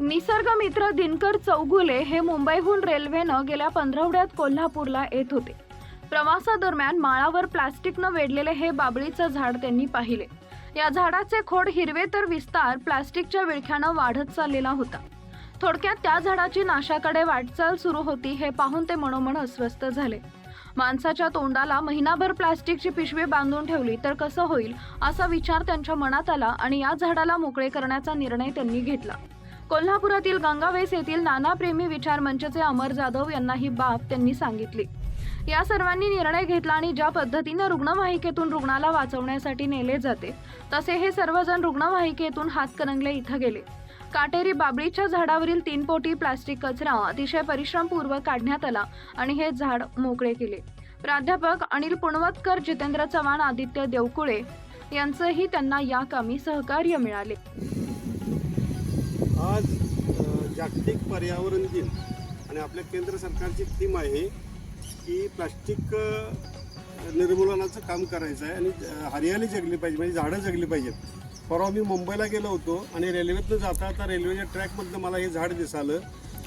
निसर्गमित्र दिनकर चौगुले हे मुंबईहून रेल्वेनं गेल्या पंधरवड्यात कोल्हापूरला येत होते. प्रवासादरम्यान माळावर प्लास्टिकनं वेढलेले हे बाबळीचं झाड त्यांनी पाहिले. या झाडाचे खोड हिरवे तर विस्तार प्लास्टिकच्या विळख्यानं वाढत चाललेला होता. थोडक्यात त्या झाडाची नाशाकडे वाटचाल सुरू होती हे पाहून ते मनोमन अस्वस्थ झाले. माणसाच्या तोंडाला महिनाभर प्लास्टिकची पिशवी बांधून ठेवली तर कसं होईल असा विचार त्यांच्या मनात आला आणि या झाडाला मोकळे करण्याचा निर्णय त्यांनी घेतला. कोल्हापुरातील गंगावेस येथील नानाप्रेमी विचार मंचचे अमर जाधव यांना ही बाब त्यांनी सांगितली. या सर्वांनी निर्णय घेतला आणि ज्या पद्धतीनं रुग्णवाहिकेतून रुग्णाला वाचवण्यासाठी नेले जाते तसे हे सर्वजण रुग्णवाहिकेतून हातकणंगले इथं गेले. काटेरी बाबळीच्या झाडावरील तीन पोटी प्लास्टिक कचरा अतिशय परिश्रमपूर्वक काढण्यात आला आणि हे झाड मोकळे केले. प्राध्यापक अनिल पुणवतकर जितेंद्र चव्हाण आदित्य देवकुळे यांचंही त्यांना या कामी सहकार्य मिळाले. आज जागतिक पर्यावरण दिन आणि आपल्या केंद्र सरकारची थीम आहे की प्लास्टिक निर्मूलनाचं काम करायचं आहे आणि हरियाली जगली पाहिजे म्हणजे झाडं जगली पाहिजेत. परवा मी मुंबईला गेलो होतो आणि रेल्वेतनं जाता आता रेल्वेच्या ट्रॅकमधनं मला हे झाड दिसालं.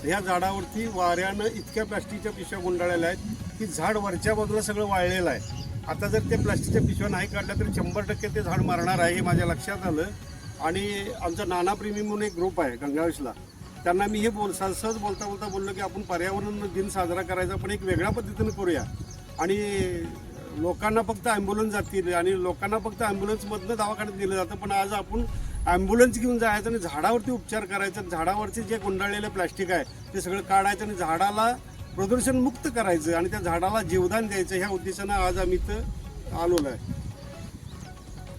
ह्या झाडावरती वाऱ्यानं इतक्या प्लास्टिकच्या पिशव्या गुंडाळलेल्या आहेत की झाड वरच्या बाजूला सगळं वाळलेलं आहे. आता जर ते प्लास्टिकच्या पिशव्या नाही काढल्या तर शंभर टक्के ते झाड मारणार आहे हे माझ्या लक्षात आलं. आणि आमचा नाना प्रेमी म्हणून एक ग्रुप आहे गंगावेशला. त्यांना मी हे बोल सहज बोलता बोलता बोललो की आपण पर्यावरण दिन साजरा करायचा पण एक वेगळ्या पद्धतीनं करूया. आणि लोकांना फक्त ॲम्ब्युलन्स जातील आणि लोकांना फक्त ॲम्ब्युलन्समधनं दवाखान्यात दिलं जातं पण आज आपण ॲम्ब्युलन्स घेऊन जायचं आणि झाडावरती उपचार करायचं. झाडावरचे जे गुंडाळलेलं प्लॅस्टिक आहे ते सगळं काढायचं आणि झाडाला प्रदूषण मुक्त करायचं आणि त्या झाडाला जीवदान द्यायचं. ह्या उद्देशानं आज आम्ही इथं आलेलो आहे.